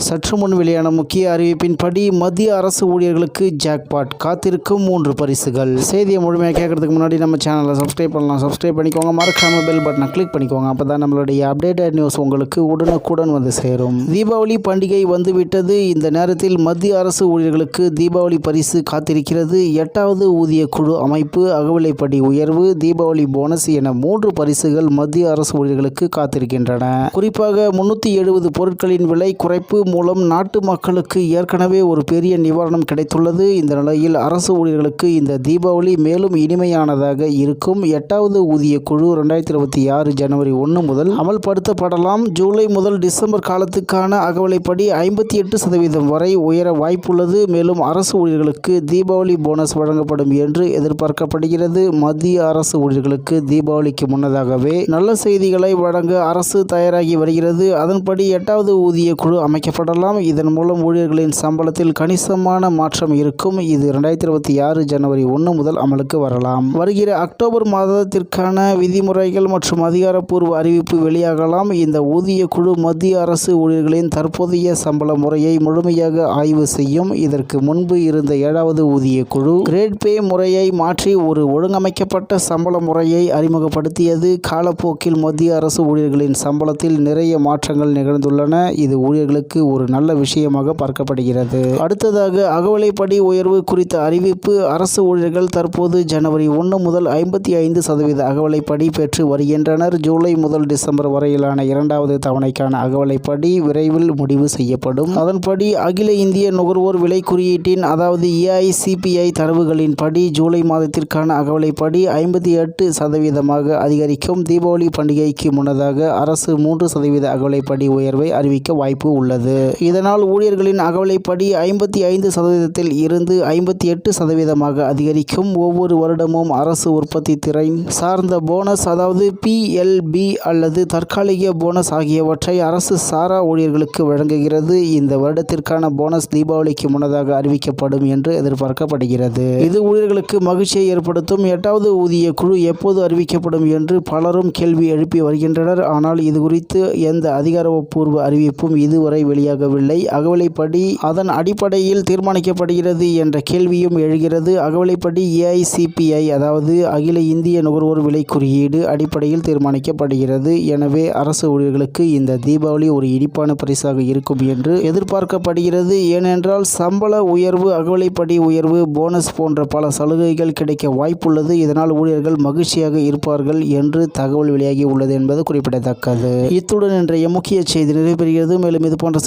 சற்று முன் வெளியான முக்கிய அறிவிப்பின்படி மத்திய அரசு ஊழியர்களுக்கு ஜாக்பாட் காத்திருக்கும் மூன்று பரிசுகள். செய்தியை முழுமையாக கேட்கறதுக்கு முன்னாடி நம்ம சேனலை சப்ஸ்கிரைப் பண்ணலாம். சப்ஸ்கிரைப் பண்ணிக்கோங்க. மறக்காம பெல் பட்டனை கிளிக் பண்ணிக்கோங்க. அப்போ தான் நம்மளுடைய அப்டேட்டட் நியூஸ் உங்களுக்கு உடனுக்குடன் வந்து சேரும். தீபாவளி பண்டிகை வந்துவிட்டது. இந்த நேரத்தில் மத்திய அரசு ஊழியர்களுக்கு தீபாவளி பரிசு காத்திருக்கிறது. எட்டாவது ஊதிய குழு அமைப்பு அகவிலைப்படி உயர்வு தீபாவளி போனஸ் என மூன்று பரிசுகள் மத்திய அரசு ஊழியர்களுக்கு காத்திருக்கின்றன. குறிப்பாக முன்னூற்றி எழுபது பொருட்களின் விலை குறைப்பு மூலம் நாட்டு மக்களுக்கு ஏற்கனவே ஒரு பெரிய நிவாரணம் கிடைத்துள்ளது. இந்த நிலையில் அரசு ஊழியர்களுக்கு இந்த தீபாவளி மேலும் இனிமையானதாக இருக்கும். எட்டாவது ஊதிய குழு ரெண்டாயிரத்தி இருபத்தி ஆறு ஜனவரி ஒன்று முதல் அமல்படுத்தப்படலாம். ஜூலை முதல் டிசம்பர் காலத்துக்கான அகவலைப்படி ஐம்பத்தி எட்டு சதவீதம் வரை உயர வாய்ப்புள்ளது. மேலும் அரசு ஊழியர்களுக்கு தீபாவளி போனஸ் வழங்கப்படும் என்று எதிர்பார்க்கப்படுகிறது. மத்திய அரசு ஊழியர்களுக்கு தீபாவளிக்கு முன்னதாகவே நல்ல செய்திகளை வழங்க அரசு தயாராகி வருகிறது. அதன்படி எட்டாவது ஊதிய குழு ஏற்படலாம் இதன் மூலம் ஊழியர்களின் சம்பளத்தில் கணிசமான மாற்றம் இருக்கும். இது ரெண்டாயிரத்தி இருபத்தி ஆறு ஜனவரி ஒன்று முதல் அமலுக்கு வரலாம். வருகிற அக்டோபர் மாதத்திற்கான விதிமுறைகள் மற்றும் அதிகாரப்பூர்வ அறிவிப்பு வெளியாகலாம். இந்த ஊதிய குழு மத்திய அரசு ஊழியர்களின் தற்போதைய சம்பள முறையை முழுமையாக ஆய்வு செய்யும். இதற்கு முன்பு இருந்த ஏழாவது ஊதிய குழு கிரேட் பே முறையை மாற்றி ஒரு ஒழுங்கமைக்கப்பட்ட சம்பள முறையை அறிமுகப்படுத்தியது. காலப்போக்கில் மத்திய அரசு ஊழியர்களின் சம்பளத்தில் நிறைய மாற்றங்கள் நிகழ்ந்துள்ளன. இது ஊழியர்களுக்கு ஒரு நல்ல விஷயமாக பார்க்கப்படுகிறது. அடுத்ததாக அகவலைப்படி உயர்வு குறித்த அறிவிப்பு அரசு ஊழியர்கள் தற்போது ஜனவரி ஒன்று முதல் ஐம்பத்தி ஐந்து சதவீத அகவலைப்படி பெற்று வருகின்றனர். ஜூலை முதல் டிசம்பர் வரையிலான இரண்டாவது தவணைக்கான அகவலைப்படி விரைவில் முடிவு செய்யப்படும். அதன்படி அகில இந்திய நுகர்வோர் விலை குறியீட்டின் அதாவது ஏஐசிபிஐ தரவுகளின்படி ஜூலை மாதத்திற்கான அகவலைப்படி ஐம்பத்தி எட்டு சதவீதமாக அதிகரிக்கும். தீபாவளி பண்டிகைக்கு முன்னதாக அரசு மூன்று சதவீத அகவலைப்படி உயர்வை அறிவிக்க வாய்ப்பு உள்ளது. இதனால் ஊழியர்களின் அகவலைப்படி ஐம்பத்தி ஐந்து சதவீதத்தில் இருந்து ஐம்பத்தி எட்டு சதவீதமாக அதிகரிக்கும் ஒவ்வொரு வருடமும் அரசு உற்பத்தி திறன் சார்ந்த போனஸ் அதாவது பிஎல்பி அல்லது தற்காலிக போனஸ் ஆகியவற்றை அரசு சாரா ஊழியர்களுக்கு வழங்குகிறது. இந்த வருடத்திற்கான போனஸ் தீபாவளிக்கு முன்னதாக அறிவிக்கப்படும் என்று எதிர்பார்க்கப்படுகிறது. இது ஊழியர்களுக்கு மகிழ்ச்சியை ஏற்படுத்தும். எட்டாவது ஊதிய குழு எப்போது அறிவிக்கப்படும் என்று பலரும் கேள்வி எழுப்பி வருகின்றனர். ஆனால் இது குறித்து எந்த அதிகாரப்பூர்வ அறிவிப்பும் இதுவரை வெளியாகவில்லை அகவலைப்படி அதன் அடிப்படையில் தீர்மானிக்கப்படுகிறது என்ற கேள்வியும் எழுகிறது. அகவலைப்படி ஏஐசிபிஐ அதாவது அகில இந்திய நுகர்வோர் விலை குறியீடு அடிப்படையில் தீர்மானிக்கப்படுகிறது. எனவே அரசு ஊழியர்களுக்கு இந்த தீபாவளி ஒரு இனிப்பான பரிசாக இருக்கும் என்று எதிர்பார்க்கப்படுகிறது. ஏனென்றால் சம்பள உயர்வு அகவலைப்படி உயர்வு போனஸ் போன்ற பல சலுகைகள் கிடைக்க வாய்ப்புள்ளது. இதனால் ஊழியர்கள் மகிழ்ச்சியாக இருப்பார்கள் என்று தகவல் வெளியாகி உள்ளது என்பது குறிப்பிடத்தக்கது. இத்துடன் இன்றைய முக்கிய செய்தி நிறைவேறுகிறது மேலும் இது போன்ற